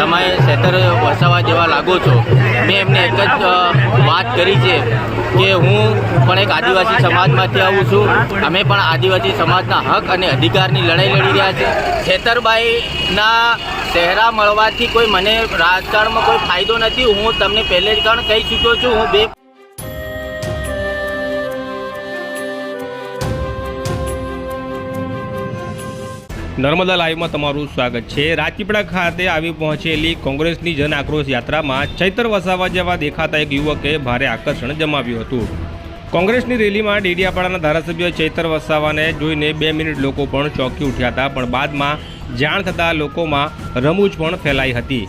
તમે સેતર વસાવા જેવા લાગો છો, મેં એમને એક જ વાત કરી છે કે હું પણ એક આદિવાસી સમાજમાંથી આવું છું. અમે પણ આદિવાસી સમાજના હક અને અધિકારની લડાઈ લડી રહ્યા છે ખેતરબાઈના ચહેરા મળવાથી કોઈ મને રાજકારણમાં કોઈ ફાયદો નથી. હું તમને પહેલે જ પણ કહી ચૂક્યો છું, હું બે નર્મદા લાઈવમાં તમારું સ્વાગત છે. રાજપીપળા ખાતે આવી પહોંચેલી કોંગ્રેસની જન આક્રોશ યાત્રામાં ચૈતર વસાવા જેવા દેખાતા એક યુવકે ભારે આકર્ષણ જમાવ્યું હતું. કોંગ્રેસની રેલીમાં ડેડિયાપાડાના ધારાસભ્ય ચૈતર વસાવાને જોઈને બે મિનિટ લોકો પણ ચોંકી ઉઠ્યા હતા, પણ બાદમાં જાણ થતાં લોકોમાં રમૂજ પણ ફેલાઈ હતી.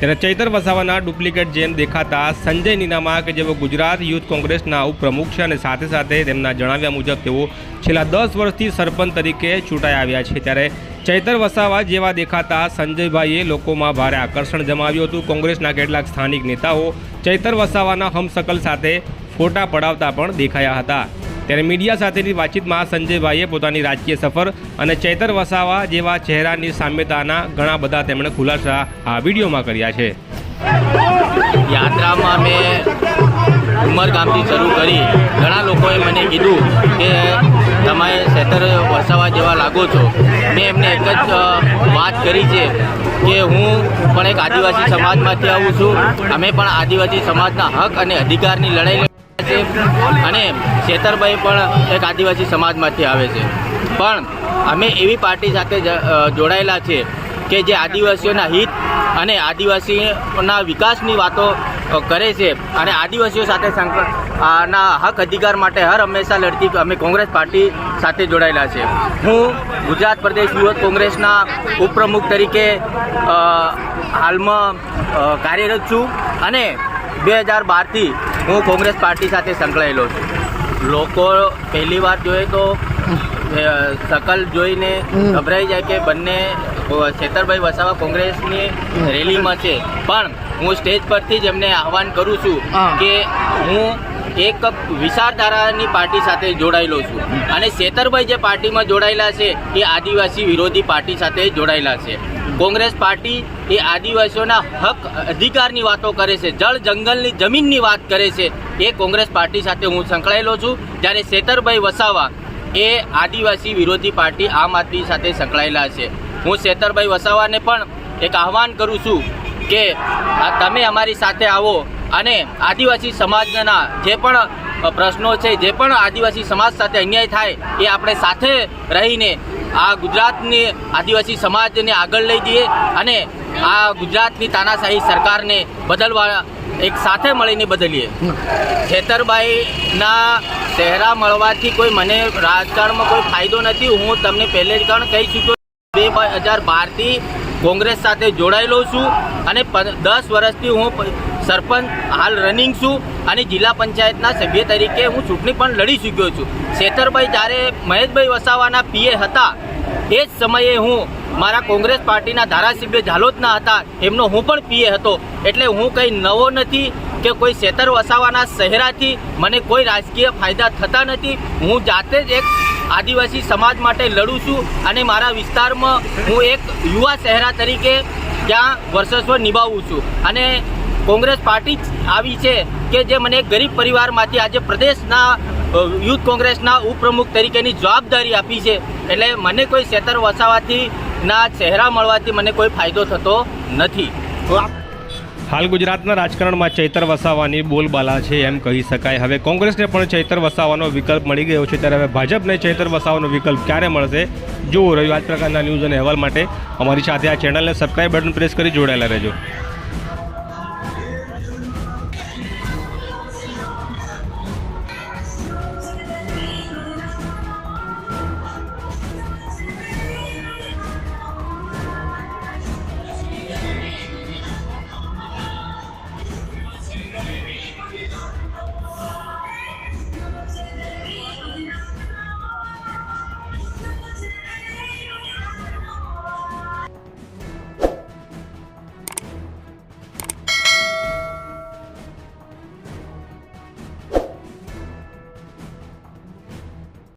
ત્યારે ચૈતર વસાવાના ડુપ્લિકેટ જેમ દેખાતા સંજય નીનામા કે જેઓ ગુજરાત યુથ કોંગ્રેસના ઉપપ્રમુખ છે અને સાથે સાથે તેમના જણાવ્યા મુજબ તેઓ છેલ્લા દસ વર્ષથી સરપંચ તરીકે ચૂંટાઈ આવ્યા છે. ત્યારે ચૈતર વસાવા જેવા દેખાતા સંજયભાઈએ લોકોમાં ભારે આકર્ષણ જમાવ્યું હતું. કોંગ્રેસના કેટલાક સ્થાનિક નેતાઓ ચૈતર વસાવાના હમસકલ સાથે ફોટા પડાવતા પણ દેખાયા હતા. ત્યારે મીડિયા સાથેની વાતચીતમાં સંજયભાઈએ પોતાની રાજકીય સફર અને ચૈતર વસાવા જેવા ચહેરાની સામ્યતાના ઘણા બધા તેમણે ખુલાસા આ વિડીયોમાં કર્યા છે. યાત્રામાં મેં ઉમરગામથી શરૂ કરી. ઘણા લોકોએ મને કીધું કે તમે સેતર વસાવા જેવા લાગો છો. મેં એમને એક જ વાત કરી છે કે હું પણ એક આદિવાસી સમાજમાંથી આવું છું. અમે પણ આદિવાસી સમાજના હક અને અધિકારની લડાઈ અને શેતરભાઈ પણ એક આદિવાસી સમાજમાંથી આવે છે. પણ અમે એવી પાર્ટી સાથે જોડાયેલા છે કે જે આદિવાસીઓના હિત અને આદિવાસીઓના વિકાસની વાતો કરે છે અને આદિવાસીઓ સાથે ના હક અધિકાર માટે હર હંમેશા લડતી અમે કોંગ્રેસ પાર્ટી સાથે જોડાયેલા છે હું ગુજરાત પ્રદેશ યુવક કોંગ્રેસના ઉપપ્રમુખ તરીકે હાલમાં કાર્યરત છું અને બે હજાર બારથી હું કોંગ્રેસ પાર્ટી સાથે સંકળાયેલો છું. લોકો પહેલી વાર જોઈએ તો સકલ જોઈને ગભરાઈ જાય કે બંને છેતરભાઈ વસાવા કોંગ્રેસની રેલીમાં છે. પણ હું સ્ટેજ પરથી જ એમને આહવાન કરું છું કે હું એક વિચારધારાની પાર્ટી સાથે જોડાયેલો છું. અને શેતરભાઈ જે પાર્ટીમાં જોડાયેલા છે એ આદિવાસી વિરોધી પાર્ટી સાથે જોડાયેલા છે. કોંગ્રેસ પાર્ટી એ આદિવાસીઓના હક, અધિકારની વાતો કરે છે, જળ જંગલની જમીનની વાત કરે છે, એ કોંગ્રેસ પાર્ટી સાથે હું સંકળાયેલો છું. જ્યારે શેતરભાઈ વસાવા એ આદિવાસી વિરોધી પાર્ટી આમ આદમી સાથે સંકળાયેલા છે. હું શેતરભાઈ વસાવાને પણ એક આહવાન કરું છું કે તમે અમારી સાથે આવો અને આદિવાસી સમાજના જે પણ પ્રશ્નો છે, જે પણ આદિવાસી સમાજ સાથે અન્યાય થાય, એ આપણે સાથે રહીને આ ગુજરાતની આદિવાસી સમાજને આગળ લઈ જઈએ અને આ ગુજરાતની તાનાશાહી સરકારને બદલવા એક સાથે મળીને બદલીએ. ખેતરબાઈના ચહેરા મળવાથી કોઈ મને રાજકારણમાં કોઈ ફાયદો નથી. હું તમને પહેલે જ પણ કહી ચૂક્યો બે હજાર બારથી કોંગ્રેસ સાથે જોડાયેલો છું અને દસ વર્ષથી હું સરપંચ હાલ રનિંગ છું અને જિલ્લા પંચાયતના સભ્ય તરીકે હું ચૂંટણી પણ લડી ચૂક્યો છું. શેતરભાઈ જ્યારે મહેશભાઈ વસાવાના પીએ હતા, એ જ સમયે હું મારા કોંગ્રેસ પાર્ટીના ધારાસભ્ય ઝાલોદના હતા, એમનો હું પણ પીએ હતો. એટલે હું કંઈ નવો નથી કે કોઈ શેતર વસાવાના સહેરાથી મને કોઈ રાજકીય ફાયદા થતા નથી. હું જાતે જ એક આદિવાસી સમાજ માટે લડું છું અને મારા વિસ્તારમાં હું એક યુવા શહેરા તરીકે ત્યાં વર્ચસ્વ નિભાવું છું. અને કોંગ્રેસ પાર્ટી આવી છે કે જે મને ગરીબ પરિવારમાંથી આજે પ્રદેશના યુથ કોંગ્રેસના ઉપપ્રમુખ તરીકેની જવાબદારી આપી છે. એટલે મને કોઈ શેતર વસાવાથી ના ચહેરા મળવાથી મને કોઈ ફાયદો થતો નથી. હાલ ગુજરાતના રાજકારણમાં ચૈતર વસાવાની બોલબાલા છે એમ કહી શકાય. હવે કોંગ્રેસને પણ ચૈતર વસાવાનો વિકલ્પ મળી ગયો છે. ત્યારે હવે ભાજપને ચૈતર વસાવાનો વિકલ્પ ક્યારે મળશે? જુઓ રહ્યું આ પ્રકારના ન્યૂઝ અને અહેવાલ માટે અમારી સાથે આ ચેનલને સબસ્ક્રાઈબ બટન પ્રેસ કરી જોડાયેલા રહેજો.